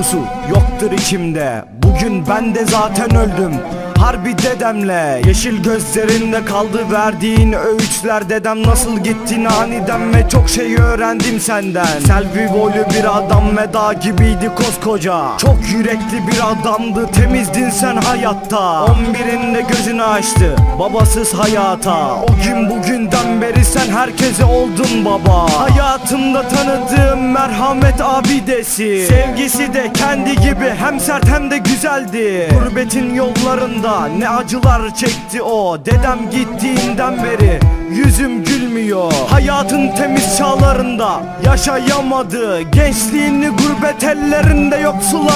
korkusu yoktur içimde. Bugün ben de zaten öldüm Harbi dedemle. Yeşil gözlerinde kaldı verdiğin öğütler. Dedem nasıl gittin aniden ve çok şey öğrendim senden. Selvi boylu bir adam ve dağ gibiydi koskoca. Çok yürekli bir adamdı temizdin sen hayatta. 11'inde gözünü açtı babasız hayata. O gün bugünden beri sen herkese oldun baba. Hayatımda tanıdığım merhamet abidesi. Sevgisi de kendi gibi hem sert hem de güzeldi. Gurbetin yollarında ne acılar çekti o? Dedem gittiğinden beri yüzüm gülmüyor. Hayatın temiz çağlarında yaşayamadı. Gençliğini gurbet ellerinde yoksul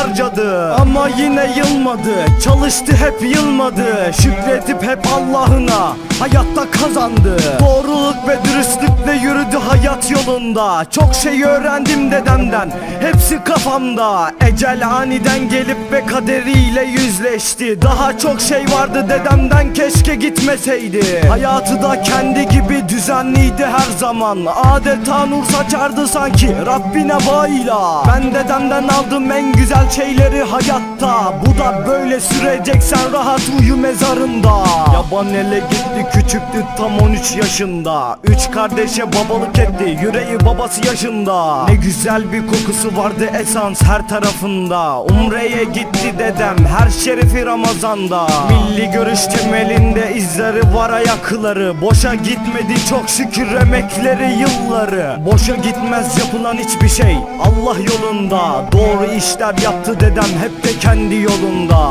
Ama yine yılmadı çalıştı hep yılmadı. Şükredip hep Allah'ına hayatta kazandı. Doğruluk ve dürüstlükle yürüdü hayat yolunda. Çok şey öğrendim dedemden. Hepsi kafamda. Ecel aniden gelip ve kaderiyle yüzleşti. Daha çok şey vardı dedemden keşke gitmeseydi. Hayatı da kendi gibi düzenliydi her zaman. Adeta nur saçardı sanki Rabbine bağıyla. Ben dedemden aldım en güzel şeyleri hayatta. Bu da böyle süreceksen rahat uyu mezarında. Yaban ele gitti küçüktü tam 13 yaşında. Üç kardeşe babalık etti yüreği babası yaşında. Ne güzel bir kokusu vardı esans her tarafında. Umre'ye gitti dedem her şerifi Ramazan'da. Milli görüş temelinde izleri var ayakları. Boşa gitmedi çok şükür emekleri yılları. Boşa gitmez yapılan hiçbir şey Allah yolunda. Doğru işler yaptı dedem hep de kendi yolunda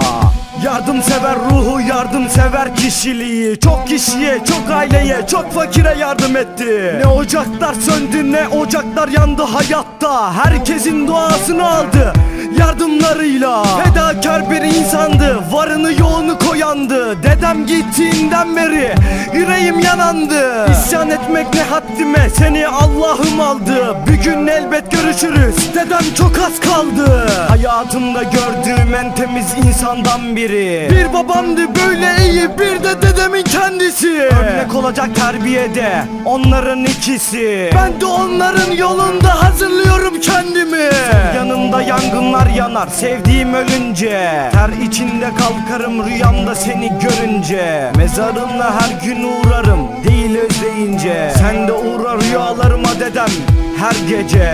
Yardımsever ruhu yardımsever kişiliği. Çok kişiye çok aileye çok fakire yardım etti. Ne ocaklar söndü ne ocaklar yandı hayatta. Herkesin duasını aldı yardımlarıyla. Fedakar bir insandı varını yoğunu koyandı. Dedem gittiğinden beri yüreğim yanandı. İsyan etmek ne haddime seni Allah'ım aldı. Bir gün elbet görüşürüz. Dedem çok az kaldı. Hayatımda gördüğüm en temiz insandan biri. Bir babamdı böyle iyi. Bir de dedemin kendisi. Örnek olacak terbiyede onların ikisi. Ben de onların yolunda hazırlıyorum kendimi. Yanında yangınlar yanar sevdiğim ölünce. Ter içinde kalkarım rüyamda seni görünce. Mezarına her gün uğrarım değil özleyince Sen de uğra rüyalarıma dedem her gece.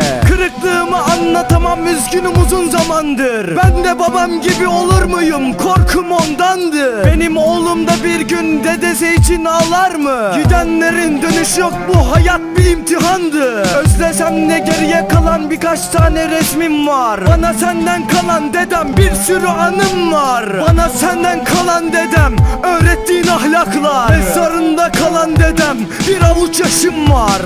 Üzgünüm uzun zamandır. Ben de babam gibi olur muyum? Korkum ondandı Benim oğlum da bir gün dedesi için ağlar mı? Gidenlerin dönüş yok. Bu hayat bir imtihandı Özlesem ne geriye kalan birkaç tane resmim var. Bana senden kalan dedem bir sürü anım var. Bana senden kalan dedem öğrettiğin ahlaklar. Mezarında kalan dedem bir avuç yaşım var